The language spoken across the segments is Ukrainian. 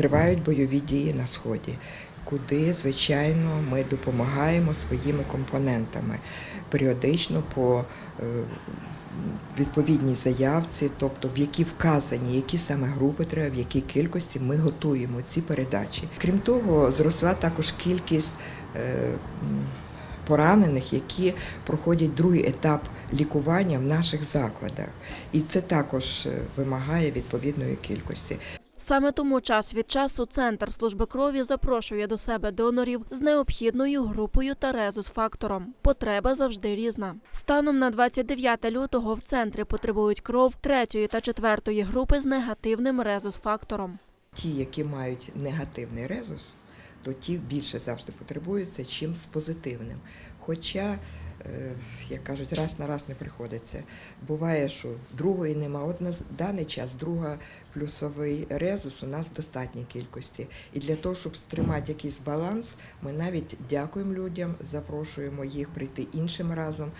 Тривають бойові дії на сході, куди, звичайно, ми допомагаємо своїми компонентами періодично по е, відповідній заявці, тобто в які вказані, які саме групи треба, в якій кількості ми готуємо ці передачі. Крім того, зросла також кількість е, поранених, які проходять другий етап лікування в наших закладах, і це також е, вимагає відповідної кількості. Саме тому час від часу Центр служби крові запрошує до себе донорів з необхідною групою та резус-фактором. Потреба завжди різна. Станом на 29 лютого в центрі потребують кров третьої та четвертої групи з негативним резус-фактором. Ті, які мають негативний резус, то ті більше завжди потребуються, чим з позитивним. Хоча, як кажуть, раз на раз не приходиться. Буває, що другої нема. От на даний час друга плюсовий резус у нас в достатній кількості. І для того, щоб стримати якийсь баланс, ми навіть дякуємо людям, запрошуємо їх прийти іншим разом.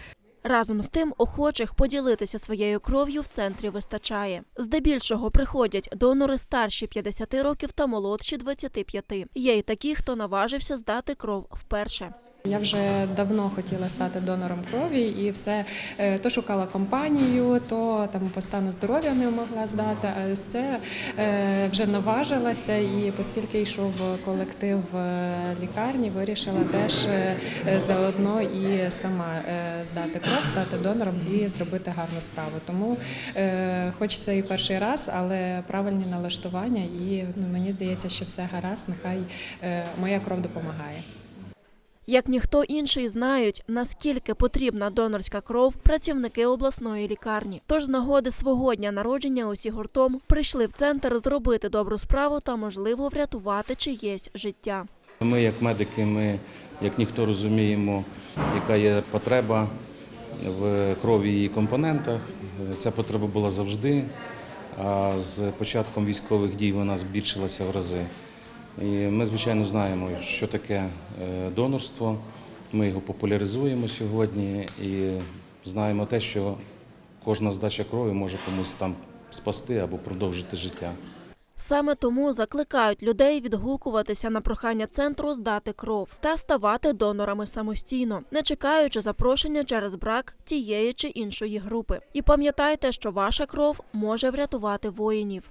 Разом з тим, охочих поділитися своєю кров'ю в центрі вистачає. Здебільшого приходять донори старші 50 років та молодші 25. Є й такі, хто наважився здати кров вперше. Я вже давно хотіла стати донором крові і все е, то шукала компанію, то там по стану здоров'я не могла здати. А ось це е, вже наважилася, і оскільки йшов колектив е, лікарні, вирішила теж заодно і сама здати кров, стати донором і зробити гарну справу. Тому, хоч це і перший раз, але правильні налаштування, і ну, мені здається, що все гаразд. Нехай моя кров допомагає. Як ніхто інший знають, наскільки потрібна донорська кров працівники обласної лікарні. Тож з нагоди свого дня народження усі гуртом прийшли в центр зробити добру справу та можливо врятувати чиєсь життя. Ми, як медики, ми як ніхто розуміємо, яка є потреба в крові і компонентах. Ця потреба була завжди, а з початком військових дій вона збільшилася в рази. І ми, звичайно, знаємо, що таке е, донорство. Ми його популяризуємо сьогодні і знаємо те, що кожна здача крові може комусь там спасти або продовжити життя. Саме тому закликають людей відгукуватися на прохання центру здати кров та ставати донорами самостійно, не чекаючи запрошення через брак тієї чи іншої групи. І пам'ятайте, що ваша кров може врятувати воїнів.